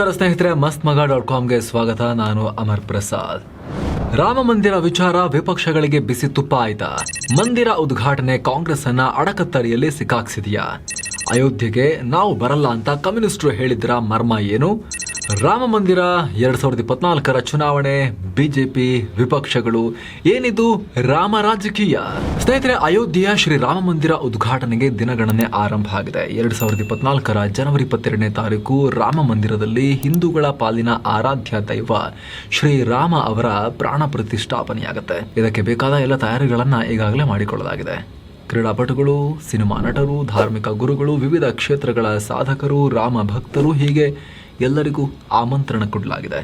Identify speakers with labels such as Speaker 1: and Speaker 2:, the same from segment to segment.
Speaker 1: ನಮಸ್ಕಾರ ಸ್ನೇಹಿತರೆ ಮಸ್ತ್ ಮಗ ಡಾಟ್ ಕಾಮ್ಗೆ ಸ್ವಾಗತ. ನಾನು ಅಮರ್ ಪ್ರಸಾದ್. ರಾಮ ಮಂದಿರ ವಿಚಾರ ವಿಪಕ್ಷಗಳಿಗೆ ಬಿಸಿ ತುಪ್ಪ ಆಯ್ತಾ? ಮಂದಿರ ಉದ್ಘಾಟನೆ ಕಾಂಗ್ರೆಸ್ ಅನ್ನ ಅಡಕತ್ತರಿಯಲ್ಲಿ ಸಿಕ್ಕಾಕ್ಸಿದೆಯಾ? ಅಯೋಧ್ಯೆಗೆ ನಾವು ಬರಲ್ಲ ಅಂತ ಕಮ್ಯುನಿಸ್ಟರು ಹೇಳಿದ್ರ ಮರ್ಮ ಏನು? ರಾಮ ಮಂದಿರ ಎರಡ್ ಸಾವಿರದ ಇಪ್ಪತ್ನಾಲ್ಕರ ಚುನಾವಣೆ, ಬಿಜೆಪಿ ವಿಪಕ್ಷಗಳು ಏನಿದು? ರಾಮ ರಾಜಕೀಯ. ಸ್ನೇಹಿತರೆ, ಅಯೋಧ್ಯೆಯ ಶ್ರೀ ರಾಮ ಮಂದಿರ ಉದ್ಘಾಟನೆಗೆ ದಿನಗಣನೆ ಆರಂಭ ಆಗಿದೆ. ಎರಡ್ ಸಾವಿರದ ಇಪ್ಪತ್ನಾಲ್ಕರ ಜನವರಿ ಇಪ್ಪತ್ತೆರಡನೇ ತಾರೀಕು ರಾಮ ಮಂದಿರದಲ್ಲಿ ಹಿಂದೂಗಳ ಪಾಲಿನ ಆರಾಧ್ಯ ದೈವ ಶ್ರೀರಾಮ ಅವರ ಪ್ರಾಣ ಪ್ರತಿಷ್ಠಾಪನೆಯಾಗುತ್ತೆ. ಇದಕ್ಕೆ ಬೇಕಾದ ಎಲ್ಲ ತಯಾರಿಗಳನ್ನ ಈಗಾಗಲೇ ಮಾಡಿಕೊಳ್ಳಲಾಗಿದೆ. ಕ್ರೀಡಾಪಟುಗಳು, ಸಿನಿಮಾ ನಟರು, ಧಾರ್ಮಿಕ ಗುರುಗಳು, ವಿವಿಧ ಕ್ಷೇತ್ರಗಳ ಸಾಧಕರು, ರಾಮ ಭಕ್ತರು ಹೀಗೆ ಎಲ್ಲರಿಗೂ ಆಮಂತ್ರಣ ಕೊಡಲಾಗಿದೆ.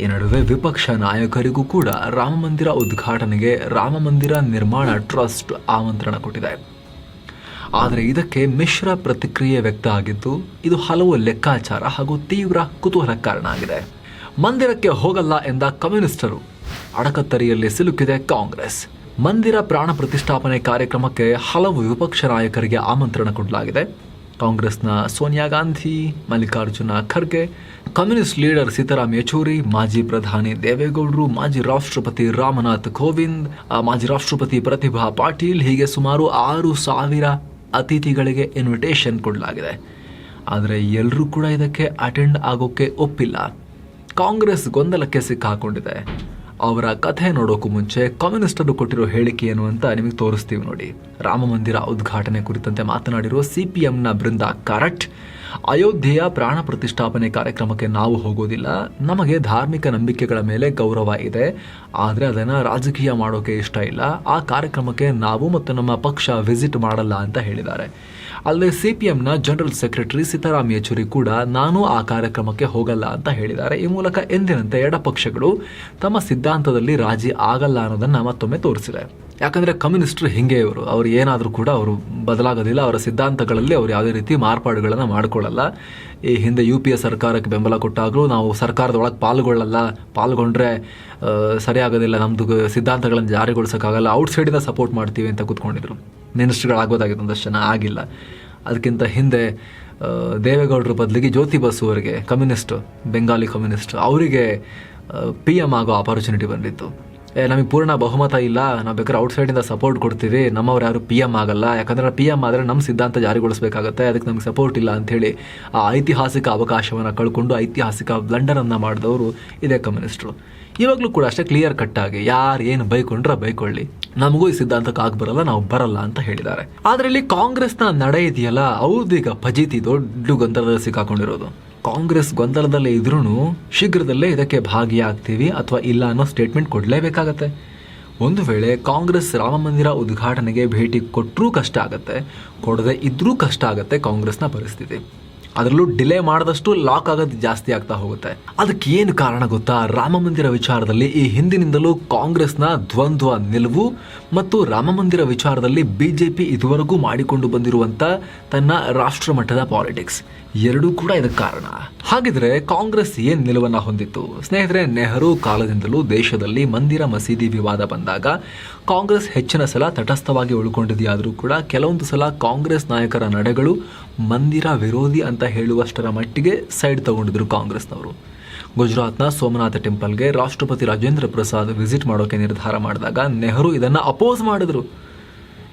Speaker 1: ಈ ನಡುವೆ ವಿಪಕ್ಷ ನಾಯಕರಿಗೂ ಕೂಡ ರಾಮ ಮಂದಿರ ಉದ್ಘಾಟನೆಗೆ ರಾಮ ಮಂದಿರ ನಿರ್ಮಾಣ ಟ್ರಸ್ಟ್ ಆಮಂತ್ರಣ ಕೊಟ್ಟಿದೆ. ಆದರೆ ಇದಕ್ಕೆ ಮಿಶ್ರ ಪ್ರತಿಕ್ರಿಯೆ ವ್ಯಕ್ತ ಆಗಿದ್ದು, ಇದು ಹಲವು ಲೆಕ್ಕಾಚಾರ ಹಾಗೂ ತೀವ್ರ ಕುತೂಹಲ ಕಾರಣ ಆಗಿದೆ. ಮಂದಿರಕ್ಕೆ ಹೋಗಲ್ಲ ಎಂದ ಕಮ್ಯುನಿಸ್ಟರು, ಅಡಕತ್ತರಿಯಲ್ಲಿ ಸಿಲುಕಿದೆ ಕಾಂಗ್ರೆಸ್. ಮಂದಿರ ಪ್ರಾಣ ಪ್ರತಿಷ್ಠಾಪನೆ ಕಾರ್ಯಕ್ರಮಕ್ಕೆ ಹಲವು ವಿಪಕ್ಷ ನಾಯಕರಿಗೆ ಆಮಂತ್ರಣ ಕೊಡಲಾಗಿದೆ. ಕಾಂಗ್ರೆಸ್ನ ಸೋನಿಯಾ ಗಾಂಧಿ, ಮಲ್ಲಿಕಾರ್ಜುನ ಖರ್ಗೆ, ಕಮ್ಯುನಿಸ್ಟ್ ಲೀಡರ್ ಸೀತಾರಾಮ್ ಯೆಚೂರಿ, ಮಾಜಿ ಪ್ರಧಾನಿ ದೇವೇಗೌಡರು, ಮಾಜಿ ರಾಷ್ಟ್ರಪತಿ ರಾಮನಾಥ್ ಕೋವಿಂದ್ ಮಾಜಿ ರಾಷ್ಟ್ರಪತಿ ಪ್ರತಿಭಾ ಪಾಟೀಲ್ ಹೀಗೆ ಸುಮಾರು ಆರು ಸಾವಿರ ಅತಿಥಿಗಳಿಗೆ ಇನ್ವಿಟೇಷನ್ ಕೊಡಲಾಗಿದೆ. ಆದರೆ ಎಲ್ಲರೂ ಕೂಡ ಇದಕ್ಕೆ ಅಟೆಂಡ್ ಆಗೋಕ್ಕೆ ಒಪ್ಪಿಲ್ಲ. ಕಾಂಗ್ರೆಸ್ ಗೊಂದಲಕ್ಕೆ ಸಿಕ್ಕಾಕೊಂಡಿದೆ. ಅವರ ಕಥೆ ನೋಡೋಕ್ಕೂ ಮುಂಚೆ ಕಮ್ಯುನಿಸ್ಟರು ಕೊಟ್ಟಿರೋ ಹೇಳಿಕೆ ಏನು ಅಂತ ನಿಮಗೆ ತೋರಿಸ್ತೀವಿ ನೋಡಿ. ರಾಮ ಮಂದಿರ ಉದ್ಘಾಟನೆ ಕುರಿತಂತೆ ಮಾತನಾಡಿರುವ ಸಿ ಪಿ ಎಂನ ಬೃಂದ ಕಾರಟ್, ಅಯೋಧ್ಯೆಯ ಪ್ರಾಣ ಪ್ರತಿಷ್ಠಾಪನೆ ಕಾರ್ಯಕ್ರಮಕ್ಕೆ ನಾವು ಹೋಗೋದಿಲ್ಲ, ನಮಗೆ ಧಾರ್ಮಿಕ ನಂಬಿಕೆಗಳ ಮೇಲೆ ಗೌರವ ಇದೆ, ಆದರೆ ಅದನ್ನು ರಾಜಕೀಯ ಮಾಡೋಕೆ ಇಷ್ಟ ಇಲ್ಲ, ಆ ಕಾರ್ಯಕ್ರಮಕ್ಕೆ ನಾವು ಮತ್ತು ನಮ್ಮ ಪಕ್ಷ ವಿಸಿಟ್ ಮಾಡಲ್ಲ ಅಂತ ಹೇಳಿದ್ದಾರೆ. ಅಲ್ಲದೆ ಸಿಪಿಎಂನ ಜನರಲ್ ಸೆಕ್ರೆಟರಿ ಸೀತಾರಾಮ್ ಯೆಚೂರಿ ಕೂಡ ನಾನು ಆ ಕಾರ್ಯಕ್ರಮಕ್ಕೆ ಹೋಗಲ್ಲ ಅಂತ ಹೇಳಿದ್ದಾರೆ. ಈ ಮೂಲಕ ಎಂದಿನಂತೆ ಎಡಪಕ್ಷಗಳು ತಮ್ಮ ಸಿದ್ಧಾಂತದಲ್ಲಿ ರಾಜಿ ಆಗಲ್ಲ ಅನ್ನೋದನ್ನ ಮತ್ತೊಮ್ಮೆ ತೋರಿಸಿದೆ ಯಾಕಂದ್ರೆ ಕಮ್ಯುನಿಸ್ಟ್ರು ಹಿಂಗೆ ಇವರು. ಅವ್ರು ಏನಾದರೂ ಕೂಡ ಅವರು ಬದಲಾಗೋದಿಲ್ಲ. ಅವರ ಸಿದ್ಧಾಂತಗಳಲ್ಲಿ ಅವರು ಯಾವುದೇ ರೀತಿ ಮಾರ್ಪಾಡುಗಳನ್ನು ಮಾಡ್ಕೊಳ್ಳಲ್ಲ. ಈ ಹಿಂದೆ ಯು ಪಿ ಎ ಸರ್ಕಾರಕ್ಕೆ ಬೆಂಬಲ ಕೊಟ್ಟಾಗಲೂ ನಾವು ಸರ್ಕಾರದ ಒಳಗೆ ಪಾಲ್ಗೊಳ್ಳಲ್ಲ, ಪಾಲ್ಗೊಂಡ್ರೆ ಸರಿಯಾಗೋದಿಲ್ಲ ನಮ್ಮದು ಸಿದ್ಧಾಂತಗಳನ್ನು ಜಾರಿಗೊಳಿಸೋಕ್ಕಾಗಲ್ಲ, ಔಟ್ಸೈಡಿಂದ ಸಪೋರ್ಟ್ ಮಾಡ್ತೀವಿ ಅಂತ ಕೂತ್ಕೊಂಡಿದ್ರು. ಮಿನಿಸ್ಟ್ರುಗಳಾಗೋದಾಗಿತ್ತು ಒಂದಷ್ಟು ಜನ, ಆಗಿಲ್ಲ. ಅದಕ್ಕಿಂತ ಹಿಂದೆ ದೇವೇಗೌಡ್ರು ಬದಲಿಗೆ ಜ್ಯೋತಿ ಬಸು ಅವರಿಗೆ ಕಮ್ಯುನಿಸ್ಟ್, ಬೆಂಗಾಲಿ ಕಮ್ಯುನಿಸ್ಟ್, ಅವರಿಗೆ ಪಿ ಎಂ ಆಗೋ ಆಪರ್ಚುನಿಟಿ ಬಂದಿತ್ತು. ನಮಗೆ ಪೂರ್ಣ ಬಹುಮತ ಇಲ್ಲ. ನಾವು ಬೇಕಾದ್ರೆ ಔಟ್ಸೈಡಿಂದ ಸಪೋರ್ಟ್ ಕೊಡ್ತೀವಿ. ನಮ್ಮವ್ರು ಯಾರು ಪಿ ಎಂ ಆಗಲ್ಲ. ಯಾಕಂದ್ರೆ ಪಿ ಎಂ ಆದರೆ ನಮ್ಮ ಸಿದ್ಧಾಂತ ಜಾರಿಗೊಳಿಸಬೇಕಾಗತ್ತೆ. ಅದಕ್ಕೆ ನಮಗೆ ಸಪೋರ್ಟ್ ಇಲ್ಲ ಅಂಥೇಳಿ ಆ ಐತಿಹಾಸಿಕ ಅವಕಾಶವನ್ನು ಕಳ್ಕೊಂಡು ಐತಿಹಾಸಿಕ ಬ್ಲಂಡರನ್ನು ಮಾಡಿದವರು ಇದೇ ಕಮ್ಯುನಿಸ್ಟ್ರು ಇವಾಗಲೂ ಕೂಡ ಅಷ್ಟೇ ಕ್ಲಿಯರ್ ಕಟ್ ಆಗಿ ಯಾರು ಏನು ಬೈಕೊಂಡ್ರೆ ಬೈಕೊಳ್ಳಿ. ನಮಗೂ ಈ ಸಿದ್ಧಾಂತಕ್ಕೆ ಆಗ ಬರಲ್ಲ, ನಾವು ಬರಲ್ಲ ಅಂತ ಹೇಳಿದ್ದಾರೆ. ಆದ್ರೆ ಇಲ್ಲಿ ಕಾಂಗ್ರೆಸ್ನ ನಡೆ ಇದೆಯಲ್ಲ, ಅವ್ರದೀಗ ಫಜೀತಿ ದೊಡ್ಡ ಗೊಂದಲದಲ್ಲಿ ಸಿಕ್ಕಾಕೊಂಡಿರೋದು. ಕಾಂಗ್ರೆಸ್ ಗೊಂದಲದಲ್ಲೇ ಇದ್ರೂ ಶೀಘ್ರದಲ್ಲೇ ಇದಕ್ಕೆ ಭಾಗಿಯಾಗ್ತೀವಿ ಅಥವಾ ಇಲ್ಲ ಅನ್ನೋ ಸ್ಟೇಟ್ಮೆಂಟ್ ಕೊಡಲೇಬೇಕಾಗತ್ತೆ. ಒಂದು ವೇಳೆ ಕಾಂಗ್ರೆಸ್ ರಾಮ ಮಂದಿರ ಉದ್ಘಾಟನೆಗೆ ಭೇಟಿ ಕೊಟ್ಟರೂ ಕಷ್ಟ ಆಗುತ್ತೆ, ಕೊಡದೆ ಇದ್ರೂ ಕಷ್ಟ ಆಗುತ್ತೆ ಕಾಂಗ್ರೆಸ್ನ ಪರಿಸ್ಥಿತಿ. ಅದರಲ್ಲೂ ಡಿಲೇ ಮಾಡಿದಷ್ಟು ಲಾಕ್ ಆಗೋದು ಜಾಸ್ತಿ ಆಗ್ತಾ ಹೋಗುತ್ತೆ. ಅದಕ್ಕೆ ಏನು ಕಾರಣ ಗೊತ್ತಾ? ರಾಮ ಮಂದಿರ ವಿಚಾರದಲ್ಲಿ ಈ ಹಿಂದಿನಿಂದಲೂ ಕಾಂಗ್ರೆಸ್ನ ದ್ವಂದ್ವ ನಿಲುವು ಮತ್ತು ರಾಮ ಮಂದಿರ ವಿಚಾರದಲ್ಲಿ ಬಿಜೆಪಿ ಇದುವರೆಗೂ ಮಾಡಿಕೊಂಡು ಬಂದಿರುವಂತ ತನ್ನ ರಾಷ್ಟ್ರ ಮಟ್ಟದ ಪಾಲಿಟಿಕ್ಸ್ ಎರಡೂ ಕೂಡ ಇದಕ್ಕೆ ಕಾರಣ. ಹಾಗಿದ್ರೆ ಕಾಂಗ್ರೆಸ್ ಏನ್ ನಿಲುವನ್ನ ಹೊಂದಿತ್ತು? ಸ್ನೇಹಿತರೆ, ನೆಹರು ಕಾಲದಿಂದಲೂ ದೇಶದಲ್ಲಿ ಮಂದಿರ ಮಸೀದಿ ವಿವಾದ ಬಂದಾಗ ಕಾಂಗ್ರೆಸ್ ಹೆಚ್ಚಿನ ಸಲ ತಟಸ್ಥವಾಗಿ ಉಳ್ಕೊಂಡಿದೆಯಾದರೂ ಕೂಡ ಕೆಲವೊಂದು ಸಲ ಕಾಂಗ್ರೆಸ್ ನಾಯಕರ ನಡೆಗಳು ಮಂದಿರ ವಿರೋಧಿ ಅಂತ ಹೇಳುವಷ್ಟರ ಮಟ್ಟಿಗೆ ಸೈಡ್ ತಗೊಂಡಿದ್ರು ಕಾಂಗ್ರೆಸ್ನವರು. ಗುಜರಾತ್ನ ಸೋಮನಾಥ ಟೆಂಪಲ್ಗೆ ರಾಷ್ಟ್ರಪತಿ ರಾಜೇಂದ್ರ ಪ್ರಸಾದ್ ವಿಸಿಟ್ ಮಾಡೋಕೆ ನಿರ್ಧಾರ ಮಾಡಿದಾಗ ನೆಹರು ಇದನ್ನ ಅಪೋಸ್ ಮಾಡಿದ್ರು.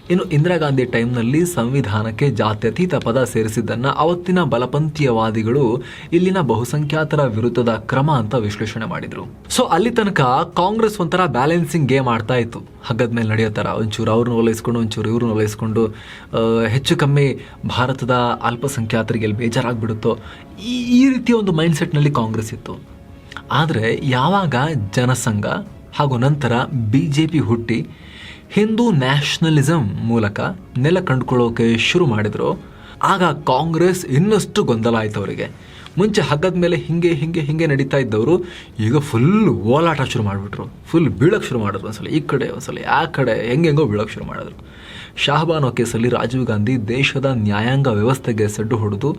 Speaker 1: ಇನ್ನು ಇಂದಿರಾ ಗಾಂಧಿ ಟೈಮ್ನಲ್ಲಿ ಸಂವಿಧಾನಕ್ಕೆ ಜಾತ್ಯತೀತ ಪದ ಸೇರಿಸಿದ್ದನ್ನ ಅವತ್ತಿನ ಬಲಪಂಥೀಯವಾದಿಗಳು ಇಲ್ಲಿನ ಬಹುಸಂಖ್ಯಾತರ ವಿರುದ್ಧದ ಕ್ರಮ ಅಂತ ವಿಶ್ಲೇಷಣೆ ಮಾಡಿದ್ರು. ಸೊ ಅಲ್ಲಿ ತನಕ ಕಾಂಗ್ರೆಸ್ ಒಂಥರ ಬ್ಯಾಲೆನ್ಸಿಂಗ್ ಗೇಮ್ ಆಡ್ತಾ ಇತ್ತು. ಹಗ್ಗದ ಮೇಲೆ ನಡೆಯೋ ಥರ. ಒಂಚೂರು ಅವ್ರನ್ನ ಓಲೈಸ್ಕೊಂಡು ಒಂಚೂರು ಇವ್ರನ್ನ ಓಲೈಸ್ಕೊಂಡು ಆ, ಹೆಚ್ಚು ಕಮ್ಮಿ ಭಾರತದ ಅಲ್ಪಸಂಖ್ಯಾತರಿಗೆ ಎಲ್ಲಿ ಬೇಜಾರಾಗ್ಬಿಡುತ್ತೋ? ಈ ಈ ರೀತಿಯ ಒಂದು ಮೈಂಡ್ಸೆಟ್ನಲ್ಲಿ ಕಾಂಗ್ರೆಸ್ ಇತ್ತು. ಆದರೆ ಯಾವಾಗ ಜನಸಂಘ ಹಾಗೂ ನಂತರ ಬಿ ಜೆ ಪಿ ಹುಟ್ಟಿ ಹಿಂದೂ ನ್ಯಾಷನಲಿಸಂ ಮೂಲಕ ನೆಲ ಕಂಡುಕೊಳ್ಳೋಕೆ ಶುರು ಮಾಡಿದರು. ಆಗ ಕಾಂಗ್ರೆಸ್ ಇನ್ನಷ್ಟು ಗೊಂದಲ ಆಯ್ತು ಅವರಿಗೆ. ಮುಂಚೆ ಹಗ್ಗದ ಮೇಲೆ ಹಿಂಗೆ ಹಿಂಗೆ ಹಿಂಗೆ ನಡೀತಾ ಇದ್ದವರು, ಈಗ ಫುಲ್ ಓಲಾಟ ಶುರು ಮಾಡಿಬಿಟ್ರು. ಫುಲ್ ಬೀಳಕ್ಕೆ ಶುರು ಮಾಡಿದ್ರು ಒಂದ್ಸಲ. ಈ ಕಡೆ ಒಂದ್ಸಲ, ಆ ಕಡೆ ಹೆಂಗೆಂಗೋ ಬೀಳಕ್ಕೆ ಶುರು ಮಾಡಿದ್ರು. ಶಾಹಬಾನೋ ಕೇಸಲ್ಲಿ ರಾಜೀವ್ ಗಾಂಧಿ ದೇಶದ ನ್ಯಾಯಾಂಗ ವ್ಯವಸ್ಥೆಗೆ ಸೆಡ್ಡು ಹೊಡೆದು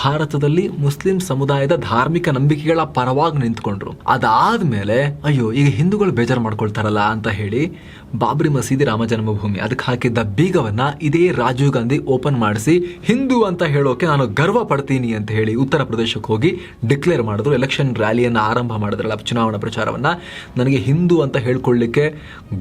Speaker 1: ಭಾರತದಲ್ಲಿ ಮುಸ್ಲಿಂ ಸಮುದಾಯದ ಧಾರ್ಮಿಕ ನಂಬಿಕೆಗಳ ಪರವಾಗಿ ನಿಂತ್ಕೊಂಡ್ರು. ಅದಾದ ಮೇಲೆ, ಅಯ್ಯೋ, ಈಗ ಹಿಂದೂಗಳು ಬೇಜಾರು ಮಾಡ್ಕೊಳ್ತಾರಲ್ಲ ಅಂತ ಹೇಳಿ ಬಾಬ್ರಿ ಮಸೀದಿ ರಾಮ ಜನ್ಮಭೂಮಿ, ಅದಕ್ಕೆ ಹಾಕಿದ್ದ ಬೀಗವನ್ನ ಇದೇ ರಾಜೀವ್ ಗಾಂಧಿ ಓಪನ್ ಮಾಡಿಸಿ, ಹಿಂದೂ ಅಂತ ಹೇಳೋಕೆ ನಾನು ಗರ್ವ ಪಡ್ತೀನಿ ಅಂತ ಹೇಳಿ ಉತ್ತರ ಪ್ರದೇಶಕ್ಕೆ ಹೋಗಿ ಡಿಕ್ಲೇರ್ ಮಾಡಿದ್ರು. ಎಲೆಕ್ಷನ್ ರ್ಯಾಲಿಯನ್ನು ಆರಂಭ ಮಾಡಿದ್ರಲ್ಲ ಚುನಾವಣಾ ಪ್ರಚಾರವನ್ನ. ನನಗೆ ಹಿಂದೂ ಅಂತ ಹೇಳ್ಕೊಳ್ಳಿಕ್ಕೆ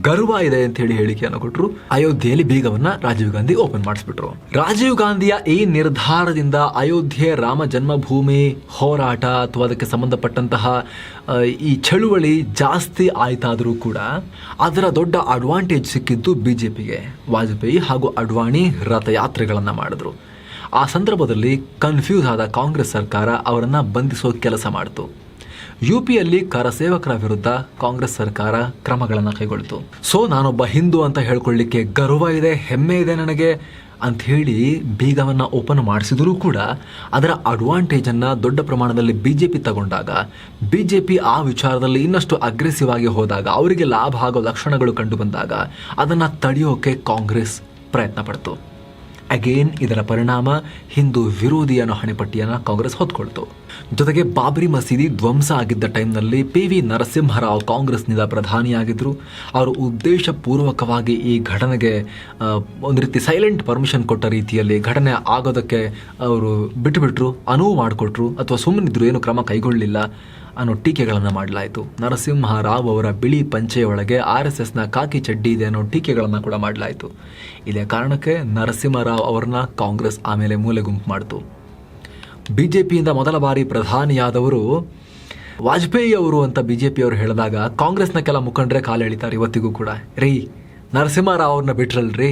Speaker 1: ಗರ್ವ ಇದೆ ಅಂತ ಹೇಳಿ ಹೇಳಿಕೆಯನ್ನು ಕೊಟ್ಟರು ಅಯೋಧ್ಯೆಯಲ್ಲಿ ಬೀಗವನ್ನ ರಾಜೀವ್ ಗಾಂಧಿ ಓಪನ್ ಮಾಡಿಸ್ಬಿಟ್ರು. ರಾಜೀವ್ ಗಾಂಧಿಯ ಈ ನಿರ್ಧಾರದಿಂದ ಅಯೋಧ್ಯೆ ರಾಮ ಜನ್ಮಭೂಮಿ ಹೋರಾಟ ಅಥವಾ ಅದಕ್ಕೆ ಸಂಬಂಧಪಟ್ಟಂತಹ ಈ ಚಳುವಳಿ ಜಾಸ್ತಿ ಆಯ್ತಾದರೂ ಕೂಡ ಅದರ ದೊಡ್ಡ ಅಡ್ವಾಂಟೇಜ್ ಸಿಕ್ಕಿದ್ದು ಬಿಜೆಪಿಗೆ. ವಾಜಪೇಯಿ ಹಾಗೂ ಅಡ್ವಾಣಿ ರಥಯಾತ್ರೆಗಳನ್ನು ಮಾಡಿದ್ರು. ಆ ಸಂದರ್ಭದಲ್ಲಿ ಕನ್ಫ್ಯೂಸ್ ಆದ ಕಾಂಗ್ರೆಸ್ ಸರ್ಕಾರ ಅವರನ್ನು ಬಂಧಿಸೋ ಕೆಲಸ ಮಾಡಿತು. ಯು ಪಿಯಲ್ಲಿ ಕರಸೇವಕರ ವಿರುದ್ಧ ಕಾಂಗ್ರೆಸ್ ಸರ್ಕಾರ ಕ್ರಮಗಳನ್ನು ಕೈಗೊಳ್ಳಿತು. ಸೊ, ನಾನೊಬ್ಬ ಹಿಂದೂ ಅಂತ ಹೇಳ್ಕೊಳ್ಳಿಕ್ಕೆ ಗರ್ವ ಇದೆ, ಹೆಮ್ಮೆ ಇದೆ ನನಗೆ ಅಂತ ಹೇಳಿ ಬೀಗವನ್ನು ಓಪನ್ ಮಾಡಿಸಿದರೂ ಕೂಡ ಅದರ ಅಡ್ವಾಂಟೇಜನ್ನು ದೊಡ್ಡ ಪ್ರಮಾಣದಲ್ಲಿ ಬಿ ಜೆ ಪಿ ತಗೊಂಡಾಗ ಬಿ ಜೆ ಪಿ ಆ ವಿಚಾರದಲ್ಲಿ ಇನ್ನಷ್ಟು ಅಗ್ರೆಸಿವ್ ಆಗಿ ಹೋದಾಗ, ಅವರಿಗೆ ಲಾಭ ಆಗೋ ಲಕ್ಷಣಗಳು ಕಂಡು ಬಂದಾಗ ಅದನ್ನು ತಡೆಯೋಕೆ ಕಾಂಗ್ರೆಸ್ ಪ್ರಯತ್ನ ಪಡ್ತು. ಅಗೇನ್ ಇದರ ಪರಿಣಾಮ ಹಿಂದೂ ವಿರೋಧಿ ಅನ್ನೋ ಹಣೆಪಟ್ಟಿಯನ್ನು ಕಾಂಗ್ರೆಸ್ ಹೊತ್ಕೊಳ್ತು. ಜೊತೆಗೆ ಬಾಬ್ರಿ ಮಸೀದಿ ಧ್ವಂಸ ಆಗಿದ್ದ ಟೈಮ್ನಲ್ಲಿ ಪಿ ವಿ ನರಸಿಂಹರಾವ್ ಕಾಂಗ್ರೆಸ್ನಿಂದ ಪ್ರಧಾನಿಯಾಗಿದ್ದರು ಅವರು ಉದ್ದೇಶಪೂರ್ವಕವಾಗಿ ಈ ಘಟನೆಗೆ ಒಂದು ರೀತಿ ಸೈಲೆಂಟ್ ಪರ್ಮಿಷನ್ ಕೊಟ್ಟ ರೀತಿಯಲ್ಲಿ ಘಟನೆ ಆಗೋದಕ್ಕೆ ಅವರು ಬಿಟ್ಟುಬಿಟ್ರು ಅನುವು ಮಾಡಿಕೊಟ್ರು, ಅಥವಾ ಸುಮ್ಮನಿದ್ರು ಏನು ಕ್ರಮ ಕೈಗೊಳ್ಳಲಿಲ್ಲ ಅನ್ನೋ ಟೀಕೆಗಳನ್ನು ಮಾಡಲಾಯಿತು. ನರಸಿಂಹ ರಾವ್ ಅವರ ಬಿಳಿ ಪಂಚೆಯೊಳಗೆ ಆರ್ ಎಸ್ ಎಸ್ನ ಕಾಕಿ ಚಡ್ಡಿ ಇದೆ ಅನ್ನೋ ಟೀಕೆಗಳನ್ನು ಕೂಡ ಮಾಡಲಾಯಿತು. ಇದೇ ಕಾರಣಕ್ಕೆ ನರಸಿಂಹರಾವ್ ಅವರನ್ನ ಕಾಂಗ್ರೆಸ್ ಆಮೇಲೆ ಮೂಲೆ ಗುಂಪು ಮಾಡಿತು. ಪಿಯಿಂದ ಮೊದಲ ಬಾರಿ ಪ್ರಧಾನಿಯಾದವರು ವಾಜಪೇಯಿ ಅವರು ಅಂತ ಬಿ ಜೆ ಪಿಯವರು ಹೇಳಿದಾಗ ಕಾಂಗ್ರೆಸ್ನ ಕೆಲ ಮುಖಂಡರೇ ಕಾಲು ಎಳಿತಾರೆ ಇವತ್ತಿಗೂ ಕೂಡ. ರೀ ನರಸಿಂಹರಾವ್ ಅವ್ರನ್ನ ಬಿಟ್ರಲ್ರಿ?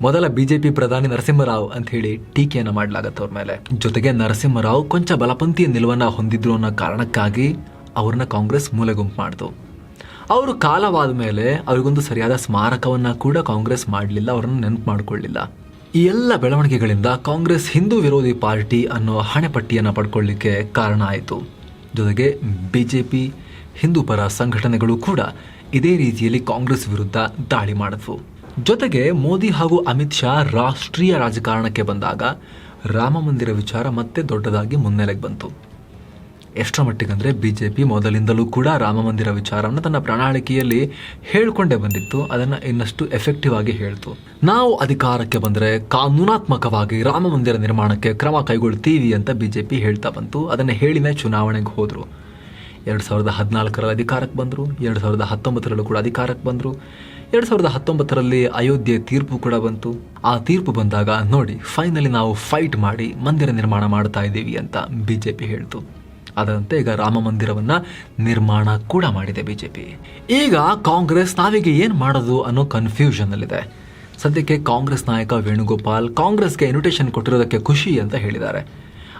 Speaker 1: ಮೊದಲ ಬಿಜೆಪಿ ಪ್ರಧಾನಿ ನರಸಿಂಹರಾವ್ ಅಂತ ಹೇಳಿ ಟೀಕೆಯನ್ನು ಮಾಡಲಾಗತ್ತೆ ಅವ್ರ ಮೇಲೆ. ಜೊತೆಗೆ ನರಸಿಂಹರಾವ್ ಕೊಂಚ ಬಲಪಂಥೀಯ ನಿಲುವನ್ನ ಹೊಂದಿದ್ರು ಅನ್ನೋ ಕಾರಣಕ್ಕಾಗಿ ಅವ್ರನ್ನ ಕಾಂಗ್ರೆಸ್ ಮೂಲೆ ಗುಂಪು ಮಾಡಿತು. ಅವರು ಕಾಲವಾದ ಮೇಲೆ ಅವರಿಗೊಂದು ಸರಿಯಾದ ಸ್ಮಾರಕವನ್ನ ಕೂಡ ಕಾಂಗ್ರೆಸ್ ಮಾಡಲಿಲ್ಲ, ಅವರನ್ನು ನೆನಪು ಮಾಡಿಕೊಳ್ಳಿಲ್ಲ. ಈ ಎಲ್ಲ ಬೆಳವಣಿಗೆಗಳಿಂದ ಕಾಂಗ್ರೆಸ್ ಹಿಂದೂ ವಿರೋಧಿ ಪಾರ್ಟಿ ಅನ್ನೋ ಹಣೆಪಟ್ಟಿಯನ್ನು ಪಡ್ಕೊಳ್ಳಿಕ್ಕೆ ಕಾರಣ ಆಯಿತು. ಜೊತೆಗೆ ಬಿಜೆಪಿ, ಹಿಂದೂ ಪರ ಸಂಘಟನೆಗಳು ಕೂಡ ಇದೇ ರೀತಿಯಲ್ಲಿ ಕಾಂಗ್ರೆಸ್ ವಿರುದ್ಧ ದಾಳಿ ಮಾಡಿದ್ವು. ಜೊತೆಗೆ ಮೋದಿ ಹಾಗೂ ಅಮಿತ್ ಶಾ ರಾಷ್ಟ್ರೀಯ ರಾಜಕಾರಣಕ್ಕೆ ಬಂದಾಗ ರಾಮ ಮಂದಿರ ವಿಚಾರ ಮತ್ತೆ ದೊಡ್ಡದಾಗಿ ಮುನ್ನೆಲೆಗೆ ಬಂತು. ಎಷ್ಟರ ಮಟ್ಟಿಗಂದರೆ ಬಿ ಜೆ ಪಿ ಮೊದಲಿಂದಲೂ ಕೂಡ ರಾಮ ಮಂದಿರ ವಿಚಾರವನ್ನು ತನ್ನ ಪ್ರಣಾಳಿಕೆಯಲ್ಲಿ ಹೇಳಿಕೊಂಡೇ ಬಂದಿತ್ತು, ಅದನ್ನು ಇನ್ನಷ್ಟು ಎಫೆಕ್ಟಿವ್ ಆಗಿ ಹೇಳ್ತು. ನಾವು ಅಧಿಕಾರಕ್ಕೆ ಬಂದರೆ ಕಾನೂನಾತ್ಮಕವಾಗಿ ರಾಮ ಮಂದಿರ ನಿರ್ಮಾಣಕ್ಕೆ ಕ್ರಮ ಕೈಗೊಳ್ತೀವಿ ಅಂತ ಬಿ ಜೆ ಪಿ ಹೇಳ್ತಾ ಬಂತು, ಅದನ್ನು ಹೇಳಿನೇ ಚುನಾವಣೆಗೆ ಹೋದರು. ಎರಡು ಸಾವಿರದ ಹದಿನಾಲ್ಕರಲ್ಲಿ ಅಧಿಕಾರಕ್ಕೆ ಬಂದರು, ಎರಡು ಸಾವಿರದ ಹತ್ತೊಂಬತ್ತರಲ್ಲೂ ಕೂಡ ಅಧಿಕಾರಕ್ಕೆ ಬಂದರು. ಎರಡು ಸಾವಿರದ ಹತ್ತೊಂಬತ್ತರಲ್ಲಿ ಅಯೋಧ್ಯೆ ತೀರ್ಪು ಕೂಡ ಬಂತು. ಆ ತೀರ್ಪು ಬಂದಾಗ ನೋಡಿ ಫೈನಲಿ ನಾವು ಫೈಟ್ ಮಾಡಿ ಮಂದಿರ ನಿರ್ಮಾಣ ಮಾಡ್ತಾ ಇದ್ದೀವಿ ಅಂತ ಬಿ ಜೆ ಪಿ ಹೇಳ್ತು. ಅದರಂತೆ ಈಗ ರಾಮ ಮಂದಿರವನ್ನು ನಿರ್ಮಾಣ ಕೂಡ ಮಾಡಿದೆ ಬಿ ಜೆ ಪಿ ಈಗ ಕಾಂಗ್ರೆಸ್ ನಾವೀಗ ಏನು ಮಾಡೋದು ಅನ್ನೋ ಕನ್ಫ್ಯೂಷನ್ ಅಲ್ಲಿದೆ ಸದ್ಯಕ್ಕೆ ಕಾಂಗ್ರೆಸ್ ನಾಯಕ ವೇಣುಗೋಪಾಲ್ ಕಾಂಗ್ರೆಸ್ಗೆ ಇನ್ವಿಟೇಷನ್ ಕೊಟ್ಟಿರೋದಕ್ಕೆ ಖುಷಿ ಅಂತ ಹೇಳಿದ್ದಾರೆ.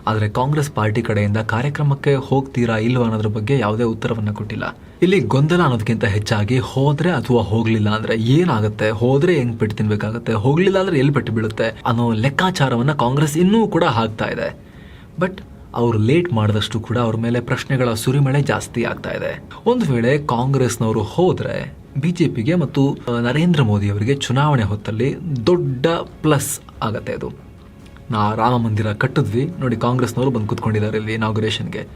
Speaker 1: ಆದರೆ ಕಾಂಗ್ರೆಸ್ ಪಾರ್ಟಿ ಕಡೆಯಿಂದ ಕಾರ್ಯಕ್ರಮಕ್ಕೆ ಹೋಗ್ತೀರಾ ಇಲ್ವಾ ಅನ್ನೋದ್ರ ಬಗ್ಗೆ ಯಾವುದೇ ಉತ್ತರವನ್ನ ಕೊಟ್ಟಿಲ್ಲ. ಇಲ್ಲಿ ಗೊಂದಲ ಅನ್ನೋದಕ್ಕಿಂತ ಹೆಚ್ಚಾಗಿ ಹೋದ್ರೆ ಅಥವಾ ಹೋಗ್ಲಿಲ್ಲ ಅಂದ್ರೆ ಏನಾಗುತ್ತೆ? ಹೋದ್ರೆ ಹೆಂಗ್ ಪೆಟ್ಟು ತಿನ್ಬೇಕಾಗುತ್ತೆ? ಹೋಗ್ಲಿಲ್ಲ ಅಂದ್ರೆ ಎಲ್ಲಿ ಪೆಟ್ಟು ಬೀಳುತ್ತೆ? ಅನ್ನೋ ಲೆಕ್ಕಾಚಾರವನ್ನ ಕಾಂಗ್ರೆಸ್ ಇನ್ನೂ ಕೂಡ ಹಾಕ್ತಾ ಇದೆ. ಬಟ್ ಅವರು ಲೇಟ್ ಮಾಡಿದಷ್ಟು ಕೂಡ ಅವ್ರ ಮೇಲೆ ಪ್ರಶ್ನೆಗಳ ಸುರಿಮಳೆ ಜಾಸ್ತಿ ಆಗ್ತಾ ಇದೆ. ಒಂದು ವೇಳೆ ಕಾಂಗ್ರೆಸ್ನವರು ಹೋದ್ರೆ ಬಿಜೆಪಿಗೆ ಮತ್ತು ನರೇಂದ್ರ ಮೋದಿ ಅವರಿಗೆ ಚುನಾವಣೆ ಹೊತ್ತಲ್ಲಿ ದೊಡ್ಡ ಪ್ಲಸ್ ಆಗತ್ತೆ ಅದು. ನಾ ರಾಮ ಮಂದಿರ ಕಟ್ಟಿದ್ವಿ. ನೋಡಿ, ಕಾಂಗ್ರೆಸ್ನವರು ಬಂದು ಕೂತ್ಕೊಂಡಿದ್ದಾರೆ ಇಲ್ಲಿ ಇನಾಗ್ರೇಷನ್ಗೆ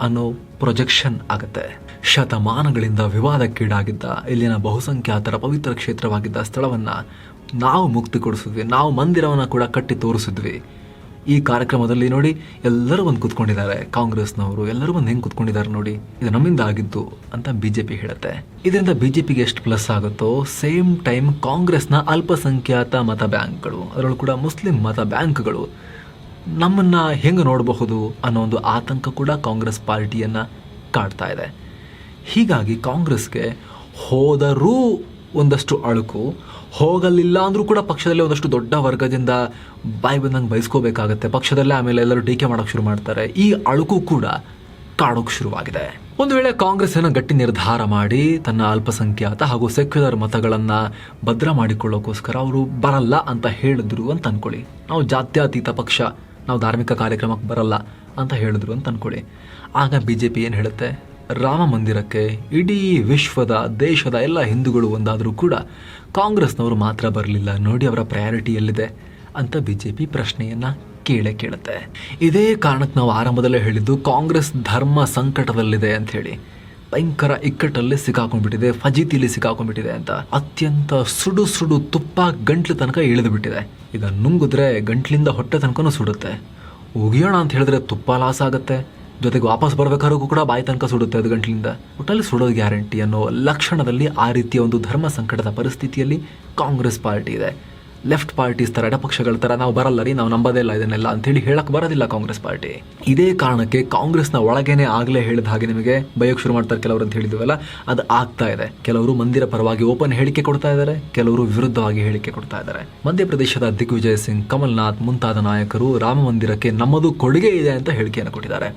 Speaker 1: ಅನ್ನೋ ಪ್ರೊಜೆಕ್ಷನ್ ಆಗುತ್ತೆ. ಶತಮಾನಗಳಿಂದ ವಿವಾದಕ್ಕೀಡಾಗಿದ್ದ, ಇಲ್ಲಿನ ಬಹುಸಂಖ್ಯಾತರ ಪವಿತ್ರ ಕ್ಷೇತ್ರವಾಗಿದ್ದ ಸ್ಥಳವನ್ನು ನಾವು ಮುಕ್ತಿಗೊಳಿಸಿದ್ವಿ ನಾವು ಮಂದಿರವನ್ನು ಕೂಡ ಕಟ್ಟಿ ತೋರಿಸಿದ್ವಿ. ಈ ಕಾರ್ಯಕ್ರಮದಲ್ಲಿ ನೋಡಿ ಎಲ್ಲರೂ ಬಂದು ಕೂತ್ಕೊಂಡಿದ್ದಾರೆ. ಕಾಂಗ್ರೆಸ್ನವರು ಎಲ್ಲರೂ ಬಂದು ಹೆಂಗೆ ಕೂತ್ಕೊಂಡಿದ್ದಾರೆ ನೋಡಿ. ಇದು ನಮ್ಮಿಂದ ಆಗಿದ್ದು ಅಂತ ಬಿಜೆಪಿ ಹೇಳುತ್ತೆ. ಇದರಿಂದ ಬಿಜೆಪಿಗೆ ಎಷ್ಟು ಪ್ಲಸ್ ಆಗುತ್ತೋ, ಸೇಮ್ ಟೈಮ್ ಕಾಂಗ್ರೆಸ್ನ ಅಲ್ಪಸಂಖ್ಯಾತ ಮತ ಬ್ಯಾಂಕ್ಗಳು, ಅದರಲ್ಲೂ ಕೂಡ ಮುಸ್ಲಿಂ ಮತ ಬ್ಯಾಂಕ್ಗಳು, ನಮ್ಮನ್ನ ಹೆಂಗೆ ನೋಡಬಹುದು ಅನ್ನೋ ಒಂದು ಆತಂಕ ಕೂಡ ಕಾಂಗ್ರೆಸ್ ಪಾರ್ಟಿಯನ್ನು ಕಾಡ್ತಾ ಇದೆ. ಹೀಗಾಗಿ ಕಾಂಗ್ರೆಸ್ಗೆ ಹೋದರೂ ಒಂದಷ್ಟು ಅಳುಕು, ಹೋಗಲಿಲ್ಲ ಅಂದರೂ ಕೂಡ ಪಕ್ಷದಲ್ಲಿ ಒಂದಷ್ಟು ದೊಡ್ಡ ವರ್ಗದಿಂದ ಬಾಯಿ ಬಂದಂಗೆ ಬಯಸ್ಕೋಬೇಕಾಗತ್ತೆ ಪಕ್ಷದಲ್ಲೇ ಆಮೇಲೆ ಎಲ್ಲರೂ ಟೀಕೆ ಮಾಡೋಕೆ ಶುರು ಮಾಡ್ತಾರೆ. ಈ ಅಳುಕು ಕೂಡ ಕಾಡೋಕೆ ಶುರುವಾಗಿದೆ. ಒಂದು ವೇಳೆ ಕಾಂಗ್ರೆಸ್ ಏನೋ ಗಟ್ಟಿ ನಿರ್ಧಾರ ಮಾಡಿ ತನ್ನ ಅಲ್ಪಸಂಖ್ಯಾತ ಹಾಗೂ ಸೆಕ್ಯುಲರ್ ಮತಗಳನ್ನು ಭದ್ರ ಮಾಡಿಕೊಳ್ಳೋಕೋಸ್ಕರ ಅವರು ಬರಲ್ಲ ಅಂತ ಹೇಳಿದ್ರು ಅಂತ ಅನ್ಕೊಳ್ಳಿ. ನಾವು ಜಾತ್ಯತೀತ ಪಕ್ಷ, ನಾವು ಧಾರ್ಮಿಕ ಕಾರ್ಯಕ್ರಮಕ್ಕೆ ಬರಲ್ಲ ಅಂತ ಹೇಳಿದ್ರು ಅಂತ ಅನ್ಕೊಳ್ಳಿ. ಆಗ ಬಿ ಜೆ ಪಿ ಏನು ಹೇಳುತ್ತೆ? ರಾಮ ಮಂದಿರಕ್ಕೆ ಇಡೀ ವಿಶ್ವದ, ದೇಶದ ಎಲ್ಲ ಹಿಂದೂಗಳು ಒಂದಾದರೂ ಕೂಡ ಕಾಂಗ್ರೆಸ್ನವರು ಮಾತ್ರ ಬರಲಿಲ್ಲ. ನೋಡಿ ಅವರ ಪ್ರಯಾರಿಟಿ ಎಲ್ಲಿದೆ? ಅಂತ ಬಿ ಜೆ ಪಿ ಪ್ರಶ್ನೆಯನ್ನು ಕೇಳೇ ಕೇಳುತ್ತೆ. ಇದೇ ಕಾರಣಕ್ಕೆ ನಾವು ಆರಂಭದಲ್ಲೇ ಹೇಳಿದ್ದು, ಕಾಂಗ್ರೆಸ್ ಧರ್ಮ ಸಂಕಟದಲ್ಲಿದೆ ಅಂಥೇಳಿ ಭಯಂಕರ ಇಕ್ಕಟ್ಟಲ್ಲಿ ಸಿಕ್ಕಾಕೊಂಡ್ಬಿಟ್ಟಿದೆ, ಫಜೀತಿಲಿ ಸಿಕ್ಕಾಕೊಂಡ್ಬಿಟ್ಟಿದೆ ಅಂತ. ಅತ್ಯಂತ ಸುಡು ಸುಡು ತುಪ್ಪ ಗಂಟ್ಲು ತನಕ ಇಳಿದು ಬಿಟ್ಟಿದೆ ಈಗ ನುಂಗಿದ್ರೆ ಗಂಟ್ಲಿಂದ ಹೊಟ್ಟೆ ತನಕನೂ ಸುಡುತ್ತೆ. ಉಗಿಯೋಣ ಅಂತ ಹೇಳಿದ್ರೆ ತುಪ್ಪ ಲಾಸ್ ಆಗುತ್ತೆ. ಜೊತೆಗೆ ವಾಪಸ್ ಬರಬೇಕಾದ್ರೂ ಕೂಡ ಬಾಯಿ ತನಕ ಸುಡುತ್ತೆ ಅದು ಗಂಟಲಿಂದ ಒಟ್ಟಲ್ಲಿ ಸುಡೋದು ಗ್ಯಾರಂಟಿ ಅನ್ನೋ ಲಕ್ಷಣದಲ್ಲಿ ಆ ರೀತಿಯ ಒಂದು ಧರ್ಮ ಸಂಕಟದ ಪರಿಸ್ಥಿತಿಯಲ್ಲಿ ಕಾಂಗ್ರೆಸ್ ಪಾರ್ಟಿ ಇದೆ. ಲೆಫ್ಟ್ ಪಾರ್ಟೀಸ್ ಥರ ಎಡಪಕ್ಷಗಳ ಥರ ನಾವು ಬರಲ್ಲ ರೀ, ನಾವು ನಂಬೋದೇ ಇಲ್ಲ ಇದನ್ನೆಲ್ಲ ಅಂತೇಳಿ ಹೇಳಕ್ಕೆ ಬರೋದಿಲ್ಲ ಕಾಂಗ್ರೆಸ್ ಪಾರ್ಟಿ. ಇದೇ ಕಾರಣಕ್ಕೆ ಕಾಂಗ್ರೆಸ್ನ ಒಳಗೇನೆ ಆಗಲೇ ಹೇಳಿದ ಹಾಗೆ ನಿಮಗೆ ಬಯೋಕ್ ಶುರು ಮಾಡ್ತಾರೆ ಕೆಲವರು ಅಂತ ಹೇಳಿದ್ವಲ್ಲ, ಅದು ಆಗ್ತಾ ಇದೆ. ಕೆಲವರು ಮಂದಿರ ಪರವಾಗಿ ಓಪನ್ ಹೇಳಿಕೆ ಕೊಡ್ತಾ ಇದ್ದಾರೆ, ಕೆಲವರು ವಿರುದ್ಧವಾಗಿ ಹೇಳಿಕೆ ಕೊಡ್ತಾ ಇದ್ದಾರೆ. ಮಧ್ಯಪ್ರದೇಶದ ದಿಗ್ವಿಜಯ್ ಸಿಂಗ್, ಕಮಲ್ನಾಥ್ ಮುಂತಾದ ನಾಯಕರು ರಾಮ ಮಂದಿರಕ್ಕೆ ನಮ್ಮದು ಕೊಡುಗೆ ಇದೆ ಅಂತ ಹೇಳಿಕೆಯನ್ನು ಕೊಟ್ಟಿದ್ದಾರೆ.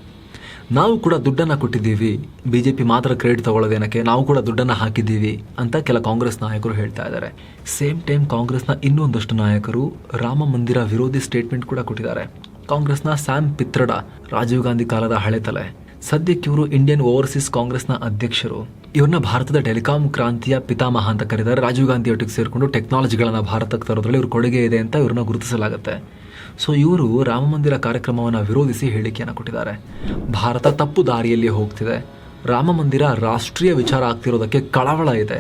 Speaker 1: ನಾವು ಕೂಡ ದುಡ್ಡನ್ನು ಕೊಟ್ಟಿದ್ದೀವಿ. ಬಿ ಜೆ ಪಿ ಮಾತ್ರ ಕ್ರೆಡಿಟ್ ತಗೊಳ್ಳೋದೇನಕ್ಕೆ? ನಾವು ಕೂಡ ದುಡ್ಡನ್ನು ಹಾಕಿದ್ದೀವಿ ಅಂತ ಕೆಲ ಕಾಂಗ್ರೆಸ್ ನಾಯಕರು ಹೇಳ್ತಾ ಇದ್ದಾರೆ. ಸೇಮ್ ಟೈಮ್ ಕಾಂಗ್ರೆಸ್ನ ಇನ್ನೊಂದಷ್ಟು ನಾಯಕರು ರಾಮ ಮಂದಿರ ವಿರೋಧಿ ಸ್ಟೇಟ್ಮೆಂಟ್ ಕೂಡ ಕೊಟ್ಟಿದ್ದಾರೆ. ಕಾಂಗ್ರೆಸ್ನ ಸ್ಯಾಮ್ ಪಿತ್ರಡ, ರಾಜೀವ್ ಗಾಂಧಿ ಕಾಲದ ಹಳೆ ತಲೆ. ಸದ್ಯಕ್ಕೆ ಇವರು ಇಂಡಿಯನ್ ಓವರ್ಸೀಸ್ ಕಾಂಗ್ರೆಸ್ನ ಅಧ್ಯಕ್ಷರು. ಇವ್ರನ್ನ ಭಾರತದ ಟೆಲಿಕಾಂ ಕ್ರಾಂತಿಯ ಪಿತಾಮಹ ಅಂತ ಕರೀತಾರೆ. ರಾಜೀವ್ ಗಾಂಧಿ ಒಟ್ಟಿಗೆ ಸೇರಿಕೊಂಡು ಟೆಕ್ನಾಲಜಿಗಳನ್ನ ಭಾರತಕ್ಕೆ ತರೋದ್ರಲ್ಲಿ ಇವ್ರ ಕೊಡುಗೆ ಇದೆ ಅಂತ ಇವ್ರನ್ನ ಗುರುತಿಸಲಾಗುತ್ತೆ. ಸೊ ಇವರು ರಾಮ ಮಂದಿರ ಕಾರ್ಯಕ್ರಮವನ್ನು ವಿರೋಧಿಸಿ ಹೇಳಿಕೆಯನ್ನು ಕೊಟ್ಟಿದ್ದಾರೆ. ಭಾರತ ತಪ್ಪು ದಾರಿಯಲ್ಲಿ ಹೋಗ್ತಿದೆ. ರಾಮ ಮಂದಿರ ರಾಷ್ಟ್ರೀಯ ವಿಚಾರ ಆಗ್ತಿರೋದಕ್ಕೆ ಕಳವಳ ಇದೆ.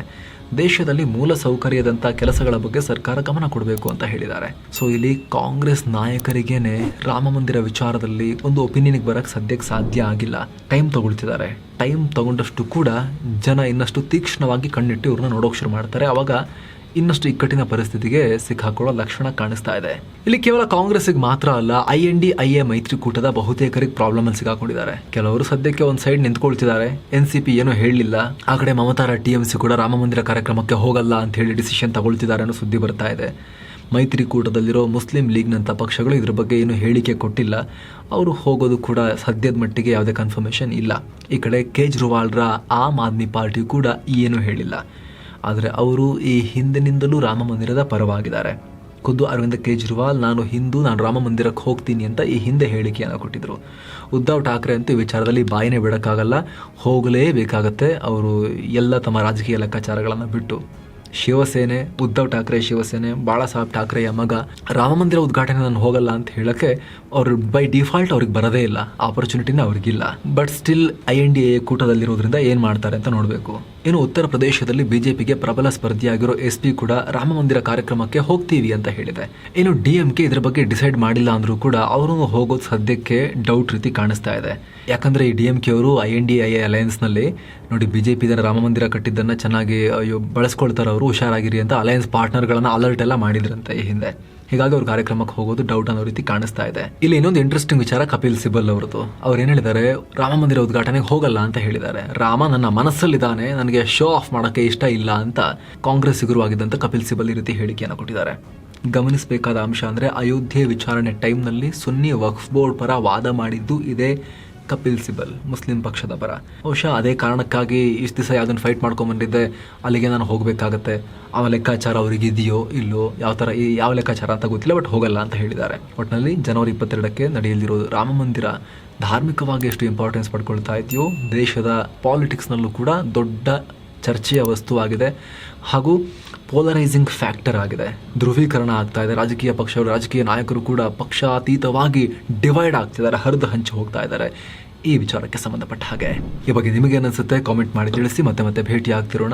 Speaker 1: ದೇಶದಲ್ಲಿ ಮೂಲ ಸೌಕರ್ಯದಂಥ ಕೆಲಸಗಳ ಬಗ್ಗೆ ಸರ್ಕಾರ ಗಮನ ಕೊಡಬೇಕು ಅಂತ ಹೇಳಿದ್ದಾರೆ. ಸೊ ಇಲ್ಲಿ ಕಾಂಗ್ರೆಸ್ ನಾಯಕರಿಗೇನೆ ರಾಮ ಮಂದಿರ ವಿಚಾರದಲ್ಲಿ ಒಂದು ಒಪಿನಿಯನ್ಗೆ ಬರಕ್ಕೆ ಸದ್ಯಕ್ಕೆ ಸಾಧ್ಯ ಆಗಿಲ್ಲ. ಟೈಮ್ ತಗೊಳ್ತಿದ್ದಾರೆ. ಟೈಮ್ ತಗೊಂಡಷ್ಟು ಕೂಡ ಜನ ಇನ್ನಷ್ಟು ತೀಕ್ಷ್ಣವಾಗಿ ಕಣ್ಣಿಟ್ಟು ಇವ್ರನ್ನ ನೋಡೋಕೆ ಶುರು ಮಾಡ್ತಾರೆ. ಅವಾಗ ಇನ್ನಷ್ಟು ಇಕ್ಕಟ್ಟಿನ ಪರಿಸ್ಥಿತಿಗೆ ಸಿಕ್ಕಾಕೊಳ್ಳೋ ಲಕ್ಷಣ ಕಾಣಿಸ್ತಾ ಇದೆ. ಇಲ್ಲಿ ಕೇವಲ ಕಾಂಗ್ರೆಸ್ಗೆ ಮಾತ್ರ ಅಲ್ಲ I N D I A ಮೈತ್ರಿಕೂಟದ ಬಹುತೇಕರಿಗೆ ಪ್ರಾಬ್ಲಮ್ ಅಲ್ಲಿ ಸಿಕ್ಕಾಕೊಂಡಿದ್ದಾರೆ. ಕೆಲವರು ಸದ್ಯಕ್ಕೆ ಒಂದು ಸೈಡ್ ನಿಂತ್ಕೊಳ್ತಿದ್ದಾರೆ. ಎನ್ ಸಿ ಪಿ ಏನೂ ಹೇಳಲಿಲ್ಲ. ಆ ಕಡೆ ಮಮತಾರ ಟಿ ಎಂ ಸಿ ಕೂಡ ರಾಮ ಮಂದಿರ ಕಾರ್ಯಕ್ರಮಕ್ಕೆ ಹೋಗಲ್ಲ ಅಂತ ಹೇಳಿ ಡಿಸಿಷನ್ ತಗೊಳ್ತಿದ್ದಾರೆ ಅನ್ನೋ ಸುದ್ದಿ ಬರ್ತಾ ಇದೆ. ಮೈತ್ರಿಕೂಟದಲ್ಲಿರೋ ಮುಸ್ಲಿಂ ಲೀಗ್ನಂಥ ಪಕ್ಷಗಳು ಇದ್ರ ಬಗ್ಗೆ ಏನು ಹೇಳಿಕೆ ಕೊಟ್ಟಿಲ್ಲ. ಅವರು ಹೋಗೋದು ಕೂಡ ಸದ್ಯದ ಮಟ್ಟಿಗೆ ಯಾವುದೇ ಕನ್ಫರ್ಮೇಷನ್ ಇಲ್ಲ. ಈ ಕಡೆ ಕೇಜ್ರಿವಾಲ್ರ ಆಮ್ ಆದ್ಮಿ ಪಾರ್ಟಿ ಕೂಡ ಏನು ಹೇಳಿಲ್ಲ. ಆದರೆ ಅವರು ಈ ಹಿಂದಿನಿಂದಲೂ ರಾಮ ಮಂದಿರದ ಪರವಾಗಿದ್ದಾರೆ. ಖುದ್ದು ಅರವಿಂದ ಕೇಜ್ರಿವಾಲ್, ನಾನು ಹಿಂದೂ, ನಾನು ರಾಮ ಮಂದಿರಕ್ಕೆ ಹೋಗ್ತೀನಿ ಅಂತ ಈ ಹಿಂದೆ ಹೇಳಿಕೆಯನ್ನು ಕೊಟ್ಟಿದ್ದರು ಉದ್ಧವ್ ಠಾಕ್ರೆ ಅಂತೂ ವಿಚಾರದಲ್ಲಿ ಬಾಯಿನೇ ಬಿಡೋಕ್ಕಾಗಲ್ಲ. ಹೋಗಲೇಬೇಕಾಗತ್ತೆ ಅವರು ಎಲ್ಲ ತಮ್ಮ ರಾಜಕೀಯ ಲೆಕ್ಕಾಚಾರಗಳನ್ನು ಬಿಟ್ಟು. ಶಿವಸೇನೆ, ಉದ್ಧವ್ ಠಾಕ್ರೆ ಶಿವಸೇನೆ ಬಾಳಾ ಸಾಹೇಬ್ ಠಾಕ್ರೆಯ ಮಗ ರಾಮ ಮಂದಿರ ಉದ್ಘಾಟನೆ ನಾನು ಹೋಗಲ್ಲ ಅಂತ ಹೇಳಕ್ಕೆ ಅವ್ರು ಬೈ ಡಿಫಾಲ್ಟ್ ಅವ್ರಿಗೆ ಬರದೇ ಇಲ್ಲ. ಆಪರ್ಚುನಿಟಿನ ಅವ್ರಿಗಿಲ್ಲ. But still I N D A ಕೂಟದಲ್ಲಿರೋದ್ರಿಂದ ಏನು ಮಾಡ್ತಾರೆ ಅಂತ ನೋಡಬೇಕು. ಇನ್ನು ಉತ್ತರ ಪ್ರದೇಶದಲ್ಲಿ ಬಿಜೆಪಿಗೆ ಪ್ರಬಲ ಸ್ಪರ್ಧಿಯಾಗಿರೋ ಎಸ್ ಪಿ ಕೂಡ ರಾಮ ಮಂದಿರ ಕಾರ್ಯಕ್ರಮಕ್ಕೆ ಹೋಗ್ತೀವಿ ಅಂತ ಹೇಳಿದೆ. ಇನ್ನು ಡಿ ಎಂ ಕೆ ಇದ್ರ ಬಗ್ಗೆ ಡಿಸೈಡ್ ಮಾಡಿಲ್ಲ ಅಂದ್ರೂ ಕೂಡ ಅವರು ಹೋಗೋದು ಸದ್ಯಕ್ಕೆ ಡೌಟ್ ರೀತಿ ಕಾಣಿಸ್ತಾ ಇದೆ. ಯಾಕಂದ್ರೆ ಈ ಡಿ ಎಂ ಕೆ ಅವರು ಐ ಎನ್ ಡಿ ಐ ಅಲಯನ್ಸ್ನಲ್ಲಿ ನೋಡಿ ಬಿಜೆಪಿ ರಾಮ ಮಂದಿರ ಕಟ್ಟಿದ್ದನ್ನ ಚೆನ್ನಾಗಿ, ಅಯ್ಯೋ ಬಳಸ್ಕೊಳ್ತಾರೆ ಅವರು ಹುಷಾರಾಗಿರಿ ಅಂತ ಅಲಯನ್ಸ್ ಪಾರ್ಟ್ನರ್ಗಳನ್ನ ಅಲರ್ಟ್ ಎಲ್ಲ ಮಾಡಿದ್ರಂತೆ ಈ ಹಿಂದೆ. ಹೀಗಾಗಿ ಅವ್ರ ಕಾರ್ಯಕ್ರಮಕ್ಕೆ ಹೋಗೋದು ಡೌಟ್ ಅನ್ನೋ ರೀತಿ ಕಾಣಿಸ್ತಾ ಇದೆ. ಇಲ್ಲಿ ಇನ್ನೊಂದು ಇಂಟ್ರೆಸ್ಟಿಂಗ್ ವಿಚಾರ ಕಪಿಲ್ ಸಿಬಲ್ ಅವರದು ಅವ್ರು ಏನ್ ಹೇಳಿದ್ದಾರೆ? ರಾಮ ಮಂದಿರ ಉದ್ಘಾಟನೆಗೆ ಹೋಗಲ್ಲ ಅಂತ ಹೇಳಿದ್ದಾರೆ. ರಾಮ ನನ್ನ ಮನಸ್ಸಲ್ಲಿದ್ದಾನೆ, ನನಗೆ ಶೋ ಆಫ್ ಮಾಡೋಕ್ಕೆ ಇಷ್ಟ ಇಲ್ಲ ಅಂತ ಕಾಂಗ್ರೆಸ್ ಆಗಿದ್ದಂತ ಕಪಿಲ್ ಸಿಬಲ್ ಈ ರೀತಿ ಹೇಳಿಕೆಯನ್ನು ಕೊಟ್ಟಿದ್ದಾರೆ. ಗಮನಿಸಬೇಕಾದ ಅಂಶ ಅಂದ್ರೆ ಅಯೋಧ್ಯೆ ವಿಚಾರಣೆ ಟೈಮ್ನಲ್ಲಿ ಸುನ್ನಿ ವಕ್ಫ್ ಬೋರ್ಡ್ ಪರ ವಾದ ಮಾಡಿದ್ದು ಇದೇ ಕಪಿಲ್ ಸಿಬಲ್ ಮುಸ್ಲಿಂ ಪಕ್ಷದ ಪರ. ಬಹುಶಃ ಅದೇ ಕಾರಣಕ್ಕಾಗಿ ಇಷ್ಟು ದಿವಸ ಯಾವ್ದನ್ನ ಫೈಟ್ ಮಾಡ್ಕೊಂಡ್ಬಂದಿದ್ದೆ, ಅಲ್ಲಿಗೆ ನಾನು ಹೋಗಬೇಕಾಗತ್ತೆ. ಆ ಲೆಕ್ಕಾಚಾರ ಅವ್ರಿಗೆ ಇದೆಯೋ ಇಲ್ಲೋ, ಯಾವ ಥರ ಈ ಯಾವ ಲೆಕ್ಕಾಚಾರ ಅಂತ ಗೊತ್ತಿಲ್ಲ ಬಟ್ ಹೋಗಲ್ಲ ಅಂತ ಹೇಳಿದ್ದಾರೆ. ಒಟ್ಟಿನಲ್ಲಿ ಜನವರಿ ಇಪ್ಪತ್ತೆರಡಕ್ಕೆ ನಡೆಯಲಿರೋದು ರಾಮ ಮಂದಿರ ಧಾರ್ಮಿಕವಾಗಿ ಎಷ್ಟು ಇಂಪಾರ್ಟೆನ್ಸ್ ಪಡ್ಕೊಳ್ತಾ ಇದೆಯೋ, ದೇಶದ ಪಾಲಿಟಿಕ್ಸ್ನಲ್ಲೂ ಕೂಡ ದೊಡ್ಡ ಚರ್ಚೆಯ ವಸ್ತುವಾಗಿದೆ ಹಾಗೂ ಪೋಲರೈಸಿಂಗ್ ಫ್ಯಾಕ್ಟರ್ ಆಗಿದೆ. ಧ್ರುವೀಕರಣ ಆಗ್ತಾ ಇದೆ. ರಾಜಕೀಯ ಪಕ್ಷಗಳು, ರಾಜಕೀಯ ನಾಯಕರು ಕೂಡ ಪಕ್ಷಾತೀತವಾಗಿ ಡಿವೈಡ್ ಆಗ್ತಿದ್ದಾರೆ, ಹರಿದು ಹಂಚಿ ಹೋಗ್ತಾ ಇದ್ದಾರೆ. ಈ ವಿಚಾರಕ್ಕೆ ಸಂಬಂಧಪಟ್ಟ ಹಾಗೆ. ಈ ಬಗ್ಗೆ ನಿಮಗೆ ಕಾಮೆಂಟ್ ಮಾಡಿ ತಿಳಿಸಿ. ಮತ್ತೆ ಮತ್ತೆ ಭೇಟಿ ಆಗ್ತಿರೋಣ